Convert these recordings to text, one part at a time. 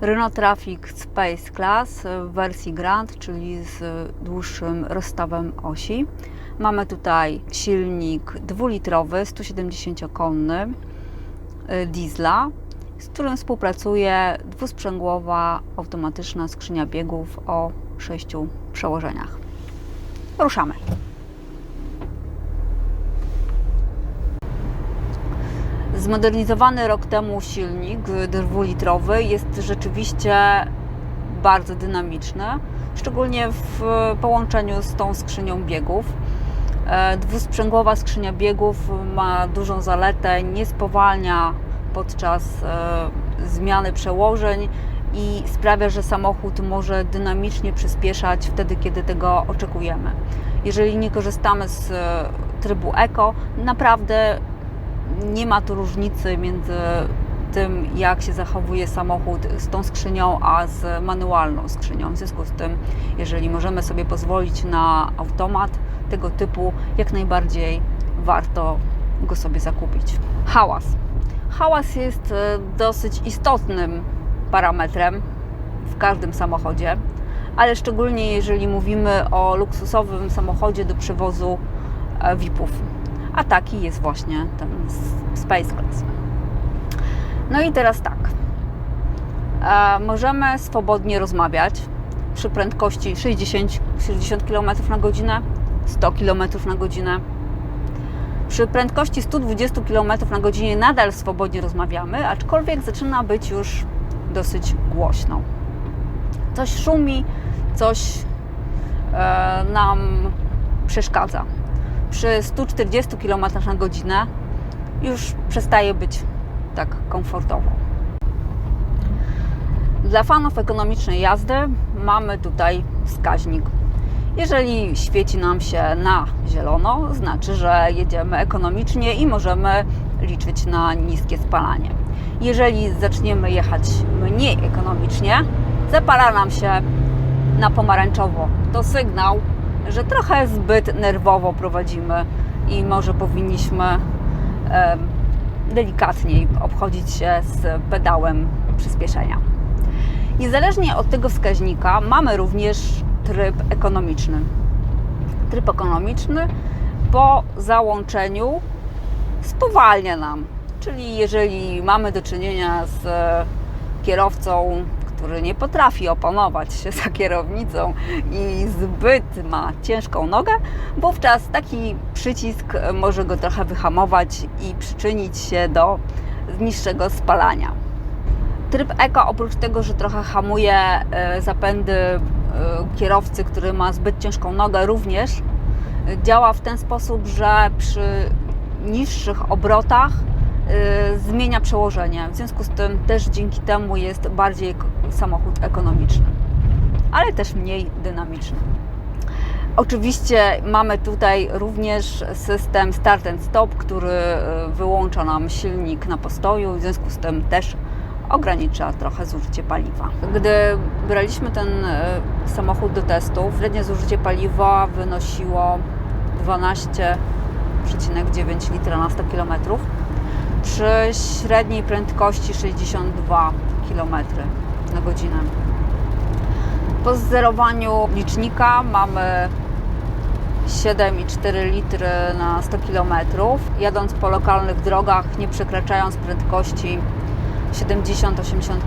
Renault Trafic Space Class w wersji Grand, czyli z dłuższym rozstawem osi. Mamy tutaj silnik dwulitrowy, 170-konny y, diesla, z którym współpracuje dwusprzęgłowa automatyczna skrzynia biegów o sześciu przełożeniach. Ruszamy. Zmodernizowany rok temu silnik dwulitrowy jest rzeczywiście bardzo dynamiczny, szczególnie w połączeniu z tą skrzynią biegów. E, Dwusprzęgłowa skrzynia biegów ma dużą zaletę, nie spowalnia podczas e, zmiany przełożeń i sprawia, że samochód może dynamicznie przyspieszać wtedy, kiedy tego oczekujemy. Jeżeli nie korzystamy z e, trybu Eco, naprawdę nie ma tu różnicy między tym, jak się zachowuje samochód z tą skrzynią, a z manualną skrzynią. W związku z tym, jeżeli możemy sobie pozwolić na automat tego typu, jak najbardziej warto go sobie zakupić. Hałas. Hałas jest e, dosyć istotnym parametrem w każdym samochodzie, ale szczególnie jeżeli mówimy o luksusowym samochodzie do przewozu e, VIP-ów. A taki jest właśnie ten Space Class. No i teraz tak. E, możemy swobodnie rozmawiać przy prędkości 60, 60 km na godzinę, 100 km na godzinę. Przy prędkości 120 km na godzinę nadal swobodnie rozmawiamy, aczkolwiek zaczyna być już dosyć głośno. Coś szumi, coś e, nam przeszkadza. Przy 140 km na godzinę już przestaje być tak komfortowo. Dla fanów ekonomicznej jazdy mamy tutaj wskaźnik. Jeżeli świeci nam się na zielono, znaczy, że jedziemy ekonomicznie i możemy liczyć na niskie spalanie. Jeżeli zaczniemy jechać mniej ekonomicznie, zapala nam się na pomarańczowo. To sygnał, że trochę zbyt nerwowo prowadzimy i może powinniśmy e, delikatniej obchodzić się z pedałem przyspieszenia. Niezależnie od tego wskaźnika mamy również tryb ekonomiczny. Tryb ekonomiczny po załączeniu spowalnia nam, czyli jeżeli mamy do czynienia z kierowcą, który nie potrafi opanować się za kierownicą i zbyt ma ciężką nogę, wówczas taki przycisk może go trochę wyhamować i przyczynić się do niższego spalania. Tryb Eco oprócz tego, że trochę hamuje e, zapędy e, kierowcy, który ma zbyt ciężką nogę, również działa w ten sposób, że przy niższych obrotach zmienia przełożenie. W związku z tym też dzięki temu jest bardziej samochód ekonomiczny, ale też mniej dynamiczny. Oczywiście mamy tutaj również system start and stop, który y, wyłącza nam silnik na postoju, w związku z tym też ogranicza trochę zużycie paliwa. Gdy braliśmy ten y, samochód do testów, średnie zużycie paliwa wynosiło 12,9 litra na 100 km przy średniej prędkości 62 km na godzinę. Po zerowaniu licznika mamy 7,4 litry na 100 km, jadąc po lokalnych drogach, nie przekraczając prędkości 70-80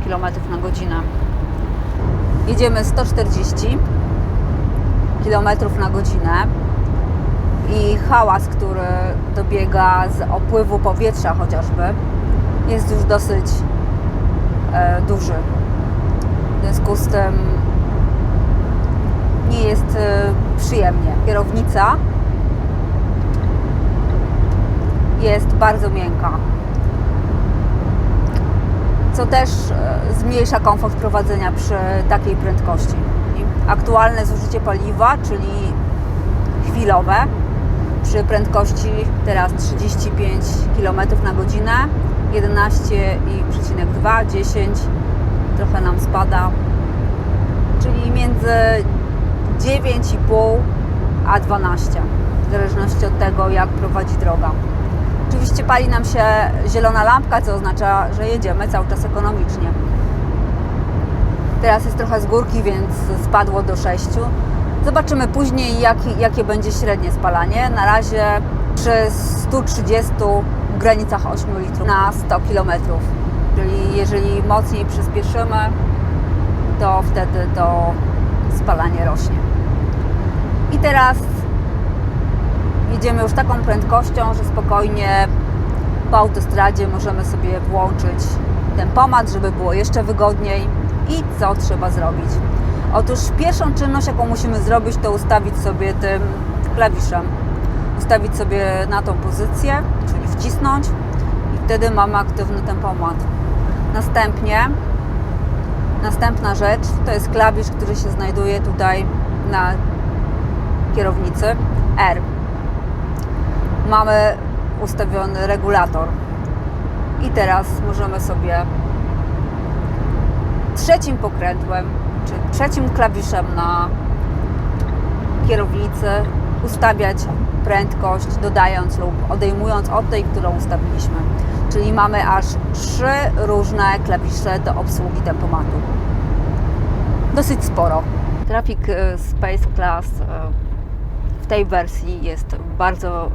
km na godzinę. Jedziemy 140 km na godzinę i hałas, który dobiega z opływu powietrza chociażby, jest już dosyć e, duży. W związku z tym nie jest e, przyjemnie. Kierownica jest bardzo miękka, co też e, zmniejsza komfort prowadzenia przy takiej prędkości. Aktualne zużycie paliwa, czyli chwilowe, przy prędkości teraz 35 km na godzinę 11,2 10 trochę nam spada. Czyli między 9,5 a 12 w zależności od tego jak prowadzi droga. Oczywiście pali nam się zielona lampka co oznacza, że jedziemy cały czas ekonomicznie. Teraz jest trochę z górki, więc spadło do 6. Zobaczymy później, jaki, jakie będzie średnie spalanie. Na razie przy 130 w granicach 8 litrów na 100 km. Czyli jeżeli mocniej przyspieszymy, to wtedy to spalanie rośnie. I teraz jedziemy już taką prędkością, że spokojnie po autostradzie możemy sobie włączyć tempomat, żeby było jeszcze wygodniej. I co trzeba zrobić? Otóż pierwszą czynność, jaką musimy zrobić, to ustawić sobie tym klawiszem. Ustawić sobie na tą pozycję, czyli wcisnąć i wtedy mamy aktywny tempomat. Następnie następna rzecz to jest klawisz, który się znajduje tutaj na kierownicy R. Mamy ustawiony regulator. I teraz możemy sobie trzecim pokrętłem, czy trzecim klawiszem na kierownicy ustawiać prędkość, dodając lub odejmując od tej, którą ustawiliśmy. Czyli mamy aż trzy różne klawisze do obsługi tempomatu. Dosyć sporo. Traffic e, Space Class e, w tej wersji jest bardzo e,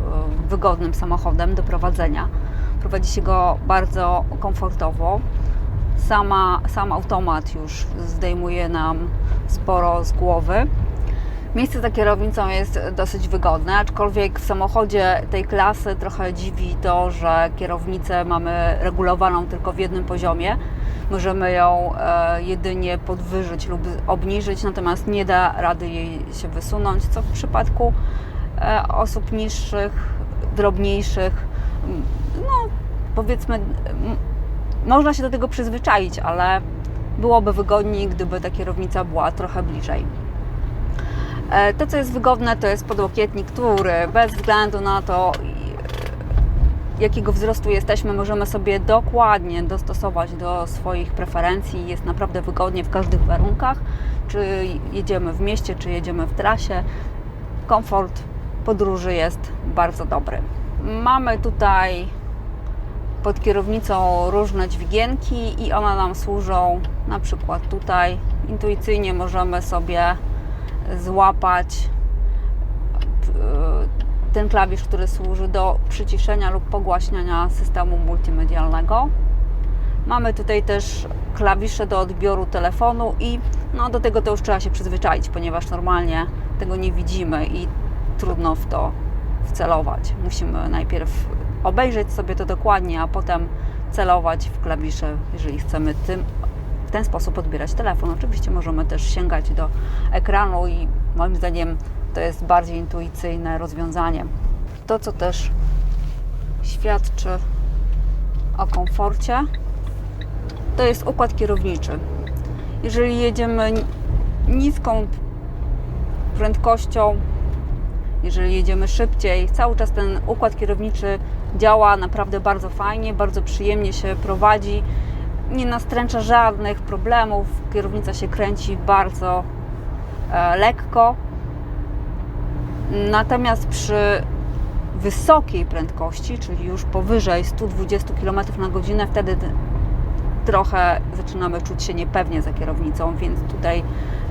wygodnym samochodem do prowadzenia. Prowadzi się go bardzo komfortowo. Sama, sam automat już zdejmuje nam sporo z głowy. Miejsce za kierownicą jest dosyć wygodne, aczkolwiek w samochodzie tej klasy trochę dziwi to, że kierownicę mamy regulowaną tylko w jednym poziomie. Możemy ją e, jedynie podwyżyć lub obniżyć, natomiast nie da rady jej się wysunąć, co w przypadku e, osób niższych, drobniejszych, m, no powiedzmy, m, można się do tego przyzwyczaić, ale byłoby wygodniej, gdyby ta kierownica była trochę bliżej. E, To, co jest wygodne, to jest podłokietnik, który bez względu na to, jakiego wzrostu jesteśmy, możemy sobie dokładnie dostosować do swoich preferencji. Jest naprawdę wygodnie w każdych warunkach, czy jedziemy w mieście, czy jedziemy w trasie. Komfort podróży jest bardzo dobry. Mamy tutaj pod kierownicą różne dźwigienki i one nam służą na przykład tutaj intuicyjnie możemy sobie złapać e, ten klawisz, który służy do przyciszenia lub pogłaśniania systemu multimedialnego. Mamy tutaj też klawisze do odbioru telefonu i no, do tego to już trzeba się przyzwyczaić, ponieważ normalnie tego nie widzimy i trudno w to wcelować. Musimy najpierw obejrzeć sobie to dokładnie, a potem celować w klawisze, jeżeli chcemy tym, w ten sposób odbierać telefon. Oczywiście możemy też sięgać do ekranu i moim zdaniem to jest bardziej intuicyjne rozwiązanie. To, co też świadczy o komforcie, to jest układ kierowniczy. Jeżeli jedziemy niską prędkością, jeżeli jedziemy szybciej, cały czas ten układ kierowniczy działa naprawdę bardzo fajnie, bardzo przyjemnie się prowadzi, nie nastręcza żadnych problemów, kierownica się kręci bardzo e, lekko. Natomiast przy wysokiej prędkości, czyli już powyżej 120 km na godzinę, wtedy trochę zaczynamy czuć się niepewnie za kierownicą, więc tutaj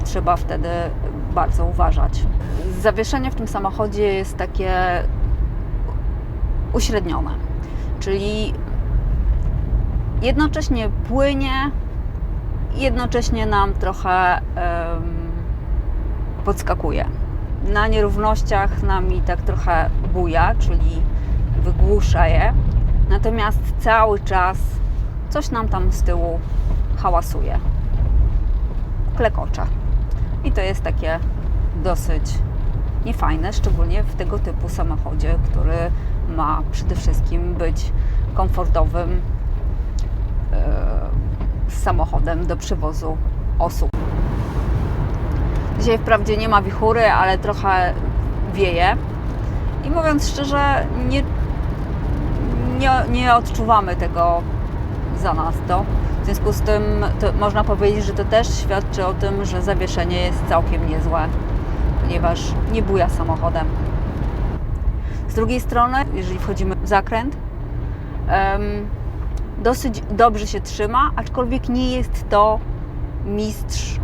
trzeba wtedy bardzo uważać. Zawieszenie w tym samochodzie jest takie uśrednione, czyli jednocześnie płynie, jednocześnie nam trochę um, podskakuje. Na nierównościach nami tak trochę buja, czyli wygłusza je, natomiast cały czas coś nam tam z tyłu hałasuje, klekocze. I to jest takie dosyć niefajne, szczególnie w tego typu samochodzie, który ma przede wszystkim być komfortowym z samochodem do przewozu osób. Dzisiaj wprawdzie nie ma wichury, ale trochę wieje. I mówiąc szczerze, nie, nie, nie odczuwamy tego za nas to. W związku z tym można powiedzieć, że to też świadczy o tym, że zawieszenie jest całkiem niezłe, ponieważ nie buja samochodem. Drugiej strony, jeżeli wchodzimy w zakręt, dosyć dobrze się trzyma, aczkolwiek nie jest to mistrz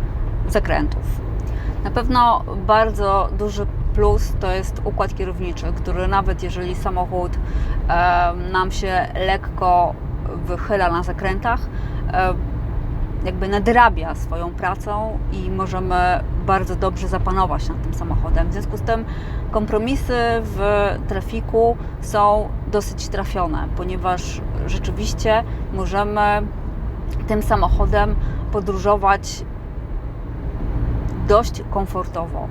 zakrętów. Na pewno bardzo duży plus to jest układ kierowniczy, który nawet jeżeli samochód nam się lekko wychyla na zakrętach, jakby nadrabia swoją pracą i możemy bardzo dobrze zapanować nad tym samochodem. W związku z tym kompromisy w trafiku są dosyć trafione, ponieważ rzeczywiście możemy tym samochodem podróżować dość komfortowo.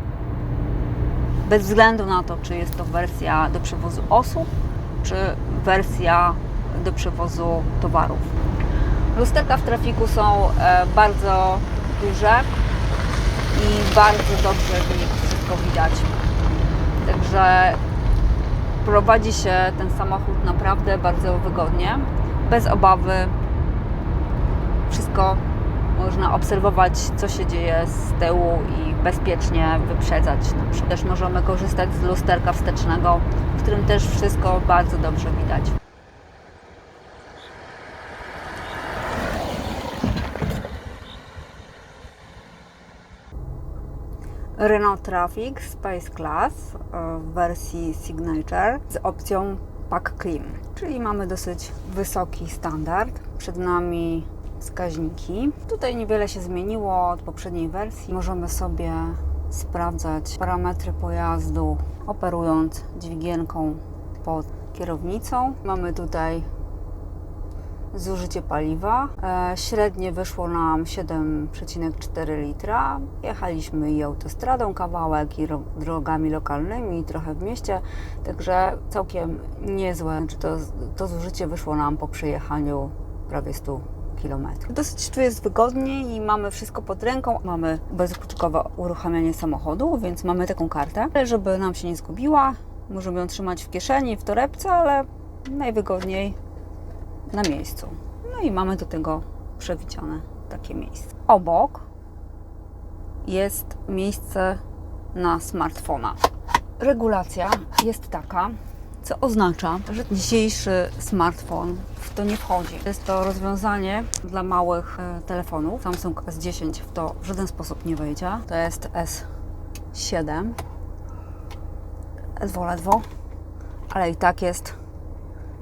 Bez względu na to, czy jest to wersja do przewozu osób, czy wersja do przewozu towarów. Lusterka w trafiku są e, bardzo duże i bardzo dobrze w nich wszystko widać. Także prowadzi się ten samochód naprawdę bardzo wygodnie, bez obawy. Wszystko można obserwować, co się dzieje z tyłu i bezpiecznie wyprzedzać. Też możemy korzystać z lusterka wstecznego, w którym też wszystko bardzo dobrze widać. Renault Traffic Space Class e, w wersji Signature z opcją Pack Clean, czyli mamy dosyć wysoki standard. Przed nami wskaźniki. Tutaj niewiele się zmieniło od poprzedniej wersji. Możemy sobie sprawdzać parametry pojazdu operując dźwigienką pod kierownicą. Mamy tutaj zużycie paliwa. E, średnie wyszło nam 7,4 litra. Jechaliśmy i autostradą kawałek, i drogami lokalnymi, i trochę w mieście, także całkiem niezłe. Znaczy to, to zużycie wyszło nam po przejechaniu prawie 100 km. Dosyć tu jest wygodnie i mamy wszystko pod ręką. Mamy bezkluczykowe uruchamianie samochodu, więc mamy taką kartę, żeby nam się nie zgubiła. Możemy ją trzymać w kieszeni, w torebce, ale najwygodniej na miejscu. No i mamy do tego przewidziane takie miejsce. Obok jest miejsce na smartfona. Regulacja jest taka, co oznacza, że dzisiejszy smartfon w to nie wchodzi. Jest to rozwiązanie dla małych e, telefonów. Samsung S10 w to w żaden sposób nie wejdzie. To jest S7. Ledwo, ledwo, ale i tak jest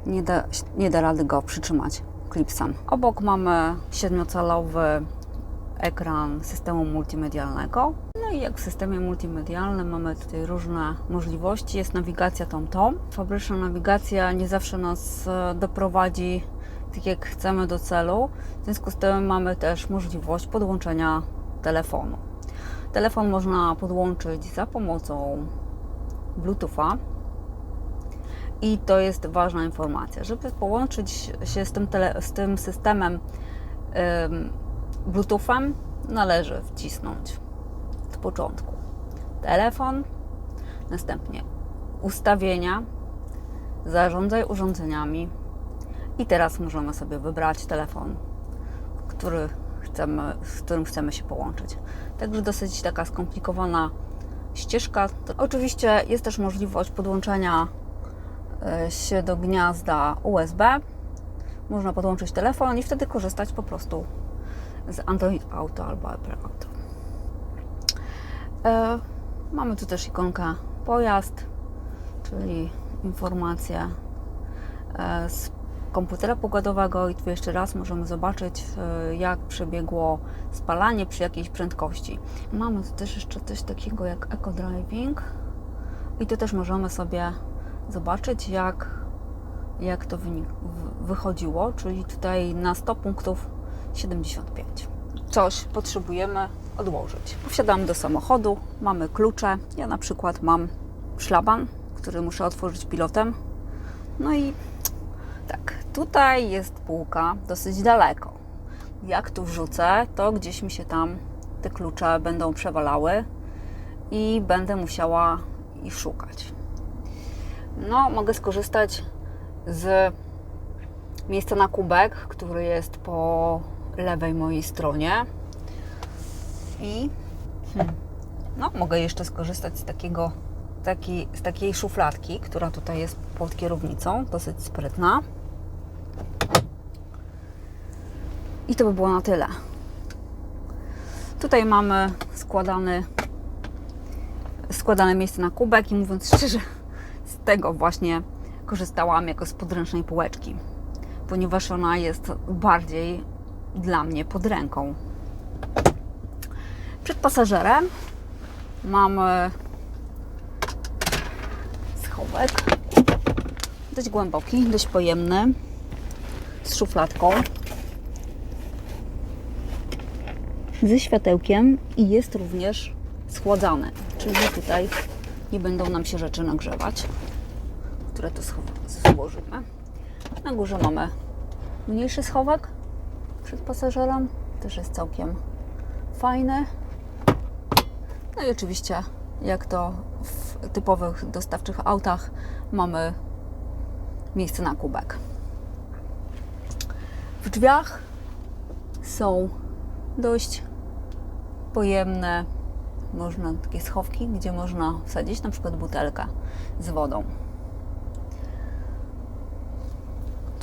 nie da, nie da rady go przytrzymać klipsem. Obok mamy 7-calowy ekran systemu multimedialnego. No i jak w systemie multimedialnym mamy tutaj różne możliwości. Jest nawigacja tom-tom. Fabryczna nawigacja nie zawsze nas e, doprowadzi tak jak chcemy do celu. W związku z tym mamy też możliwość podłączenia telefonu. Telefon można podłączyć za pomocą Bluetootha i to jest ważna informacja, żeby połączyć się z tym, tele, z tym systemem ym, Bluetoothem, należy wcisnąć od początku telefon, następnie ustawienia, zarządzaj urządzeniami i teraz możemy sobie wybrać telefon, który chcemy, z którym chcemy się połączyć. Także dosyć taka skomplikowana ścieżka. Oczywiście jest też możliwość podłączenia się do gniazda USB. Można podłączyć telefon i wtedy korzystać po prostu z Android Auto albo Apple Auto. E, mamy tu też ikonkę pojazd, czyli informacje e, z komputera pogodowego i tu jeszcze raz możemy zobaczyć, jak przebiegło spalanie przy jakiejś prędkości. Mamy tu też jeszcze coś takiego jak Eco Driving i tu też możemy sobie zobaczyć, jak, jak to wychodziło, czyli tutaj na 100 punktów 75. Coś potrzebujemy odłożyć. Wsiadamy do samochodu, mamy klucze. Ja na przykład mam szlaban, który muszę otworzyć pilotem. No i tak, tutaj jest półka dosyć daleko. Jak tu wrzucę, to gdzieś mi się tam te klucze będą przewalały i będę musiała ich szukać no, mogę skorzystać z miejsca na kubek, który jest po lewej mojej stronie. I hmm, no, mogę jeszcze skorzystać z takiego taki, z takiej szufladki, która tutaj jest pod kierownicą, dosyć sprytna. I to by było na tyle. Tutaj mamy składany, składane miejsce na kubek i mówiąc szczerze, tego właśnie korzystałam jako z podręcznej półeczki, ponieważ ona jest bardziej dla mnie pod ręką. Przed pasażerem mamy schowek, dość głęboki, dość pojemny, z szufladką, ze światełkiem i jest również schładzany, czyli tutaj nie będą nam się rzeczy nagrzewać, które tu złożymy. Na górze mamy mniejszy schowek przed pasażerem, też jest całkiem fajny. No i oczywiście, jak to w typowych dostawczych autach, mamy miejsce na kubek. W drzwiach są dość pojemne, można takie schowki, gdzie można wsadzić na przykład butelkę z wodą.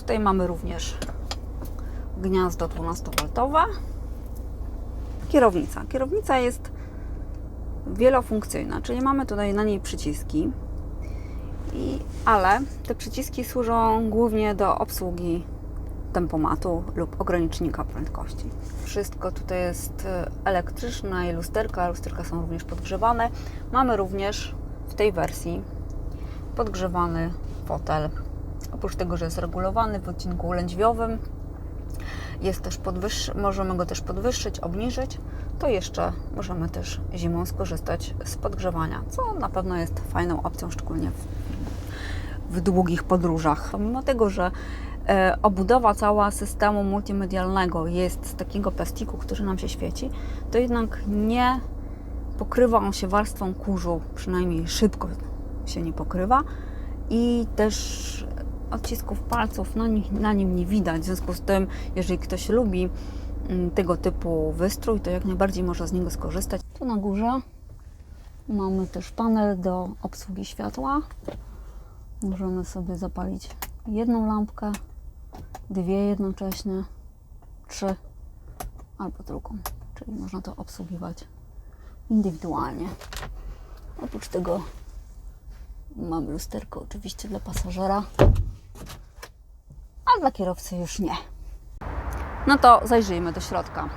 Tutaj mamy również gniazdo 12V. Kierownica. Kierownica jest wielofunkcyjna, czyli mamy tutaj na niej przyciski, i, ale te przyciski służą głównie do obsługi tempomatu lub ogranicznika prędkości. Wszystko tutaj jest e, elektryczne i lusterka. Lusterka są również podgrzewane. Mamy również w tej wersji podgrzewany fotel. Oprócz tego, że jest regulowany w odcinku lędźwiowym, jest też podwyższy, możemy go też podwyższyć, obniżyć, to jeszcze możemy też zimą skorzystać z podgrzewania, co na pewno jest fajną opcją, szczególnie w, w długich podróżach. Mimo tego, że e, obudowa cała systemu multimedialnego jest z takiego plastiku, który nam się świeci, to jednak nie pokrywa on się warstwą kurzu, przynajmniej szybko się nie pokrywa i też odcisków palców na, ni- na nim nie widać. W związku z tym, jeżeli ktoś lubi mm, tego typu wystrój, to jak najbardziej można z niego skorzystać. Tu na górze mamy też panel do obsługi światła. Możemy sobie zapalić jedną lampkę, dwie jednocześnie, trzy albo drugą. Czyli można to obsługiwać indywidualnie. Oprócz tego mamy lusterko oczywiście dla pasażera, a dla kierowcy już nie. No to zajrzyjmy do środka.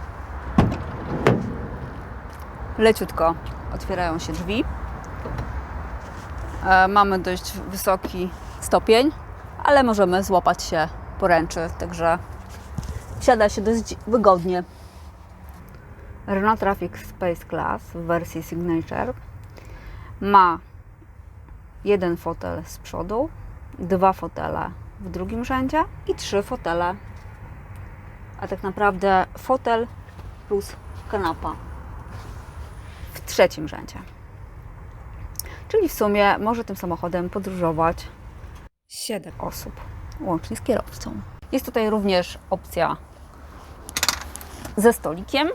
Leciutko otwierają się drzwi. E, mamy dość wysoki stopień, ale możemy złapać się poręczy, także wsiada się dość wygodnie. Renault Traffic Space Class w wersji Signature ma jeden fotel z przodu, dwa fotele w drugim rzędzie i trzy fotele. A tak naprawdę fotel plus kanapa w trzecim rzędzie. Czyli w sumie może tym samochodem podróżować 7 osób, łącznie z kierowcą. Jest tutaj również opcja ze stolikiem.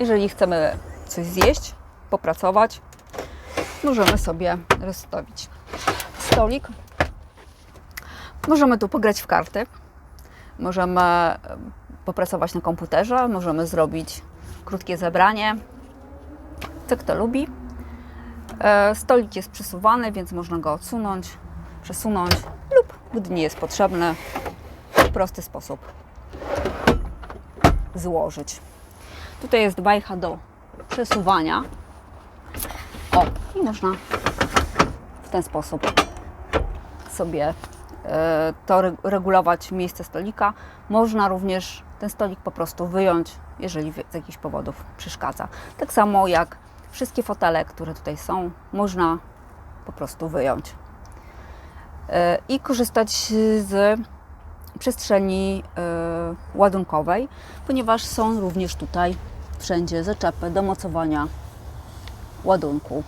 Jeżeli chcemy coś zjeść, popracować, możemy sobie rozstawić stolik. Możemy tu pograć w karty, możemy popracować na komputerze, możemy zrobić krótkie zebranie. Co kto lubi. E, Stolik jest przesuwany, więc można go odsunąć, przesunąć lub, gdy nie jest potrzebny, w prosty sposób złożyć. Tutaj jest bajka do przesuwania. O, i można w ten sposób sobie to re- regulować miejsce stolika. Można również ten stolik po prostu wyjąć, jeżeli z jakichś powodów przeszkadza. Tak samo jak wszystkie fotele, które tutaj są, można po prostu wyjąć. E, I korzystać z przestrzeni e, ładunkowej, ponieważ są również tutaj wszędzie zaczepy do mocowania ładunku.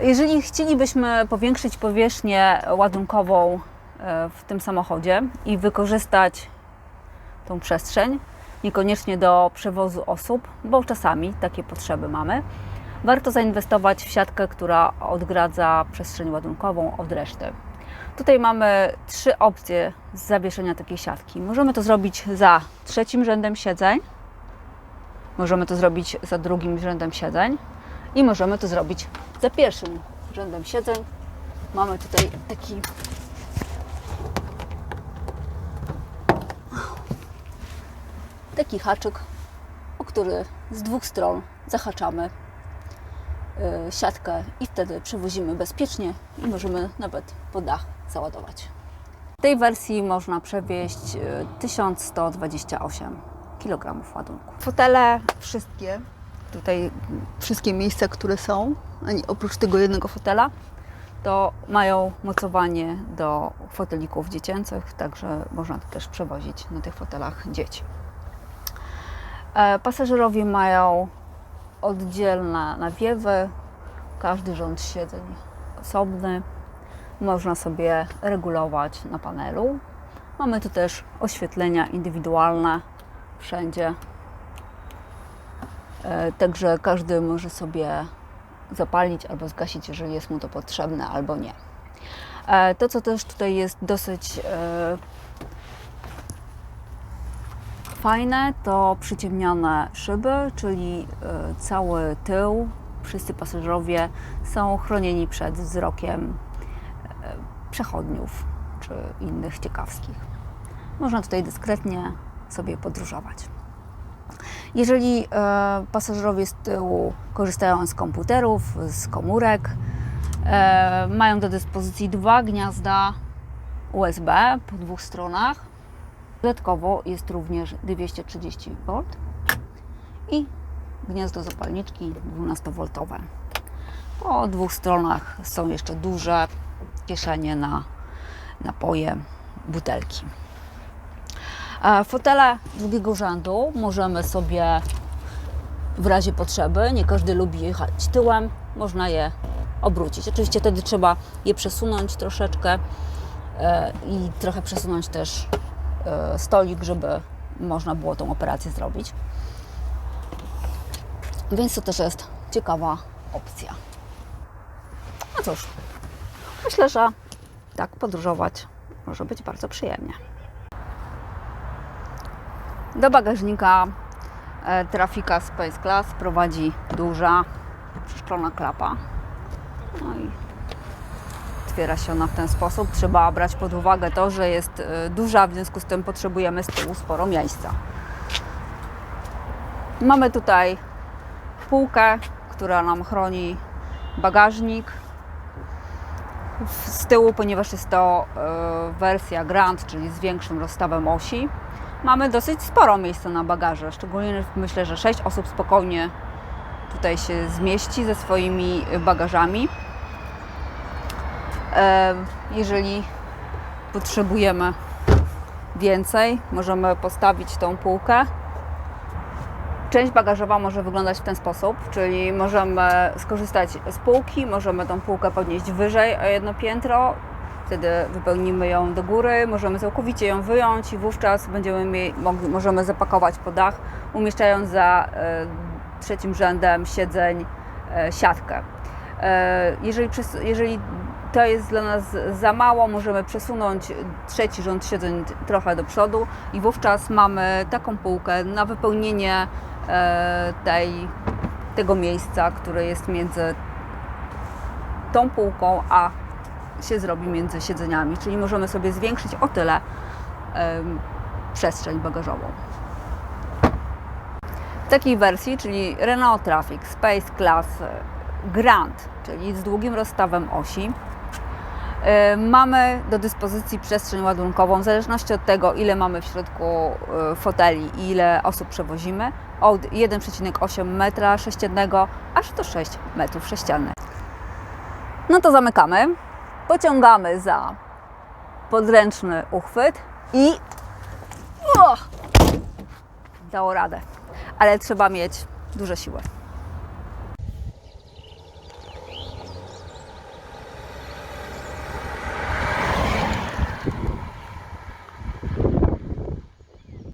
Jeżeli chcielibyśmy powiększyć powierzchnię ładunkową e, w tym samochodzie i wykorzystać tą przestrzeń, niekoniecznie do przewozu osób, bo czasami takie potrzeby mamy, warto zainwestować w siatkę, która odgradza przestrzeń ładunkową od reszty. Tutaj mamy trzy opcje zawieszenia takiej siatki. Możemy to zrobić za trzecim rzędem siedzeń, Możemy to zrobić za drugim rzędem siedzeń i możemy to zrobić za pierwszym rzędem siedzeń. Mamy tutaj taki taki haczyk, o który z dwóch stron zahaczamy y, siatkę i wtedy przewozimy bezpiecznie i możemy nawet po dach załadować. W tej wersji można przewieźć y, 1128 kg ładunku. Fotele wszystkie, tutaj wszystkie miejsca, które są, oprócz tego jednego fotela, to mają mocowanie do fotelików dziecięcych, także można też przewozić na tych fotelach dzieci. E, Pasażerowie mają oddzielne nawiewy, każdy rząd siedzeń osobny. Można sobie regulować na panelu. Mamy tu też oświetlenia indywidualne wszędzie. E, Także każdy może sobie zapalić albo zgasić, jeżeli jest mu to potrzebne, albo nie. E, To, co też tutaj jest dosyć e, fajne, to przyciemnione szyby, czyli cały tył, wszyscy pasażerowie są chronieni przed wzrokiem przechodniów czy innych ciekawskich. Można tutaj dyskretnie sobie podróżować. Jeżeli e, pasażerowie z tyłu korzystają z komputerów, z komórek, e, mają do dyspozycji dwa gniazda USB po dwóch stronach. Dodatkowo jest również 230 V i gniazdo zapalniczki 12V. Po dwóch stronach są jeszcze duże kieszenie na napoje, butelki. E, Fotele drugiego rzędu możemy sobie w razie potrzeby, nie każdy lubi jechać tyłem, można je obrócić. Oczywiście wtedy trzeba je przesunąć troszeczkę e, i trochę przesunąć też e, stolik, żeby można było tą operację zrobić. Więc to też jest ciekawa opcja. No cóż, myślę, że tak podróżować może być bardzo przyjemnie. Do bagażnika e, trafika Space Class prowadzi duża, przeszklona klapa. No i otwiera się ona w ten sposób. Trzeba brać pod uwagę to, że jest e, duża, w związku z tym potrzebujemy z tyłu sporo miejsca. Mamy tutaj półkę, która nam chroni bagażnik. Z tyłu, ponieważ jest to e, wersja Grand, czyli z większym rozstawem osi, mamy dosyć sporo miejsca na bagaże. Szczególnie myślę, że 6 osób spokojnie tutaj się zmieści ze swoimi bagażami. E, Jeżeli potrzebujemy więcej, możemy postawić tą półkę. Część bagażowa może wyglądać w ten sposób, czyli możemy skorzystać z półki, możemy tą półkę podnieść wyżej o jedno piętro, wtedy wypełnimy ją do góry, możemy całkowicie ją wyjąć i wówczas będziemy mogli, możemy zapakować po dach, umieszczając za e, trzecim rzędem siedzeń e, siatkę. E, jeżeli, jeżeli to jest dla nas za mało, możemy przesunąć trzeci rząd siedzeń trochę do przodu i wówczas mamy taką półkę na wypełnienie tej, tego miejsca, które jest między tą półką, a się zrobi między siedzeniami, czyli możemy sobie zwiększyć o tyle przestrzeń bagażową. W takiej wersji, czyli Renault Traffic Space Class Grand, czyli z długim rozstawem osi, e, mamy do dyspozycji przestrzeń ładunkową, w zależności od tego, ile mamy w środku e, foteli i ile osób przewozimy, od 1,8 metra sześciennego aż do 6 metrów sześciennych. No to zamykamy, pociągamy za podręczny uchwyt i o, dało radę, ale trzeba mieć duże siły.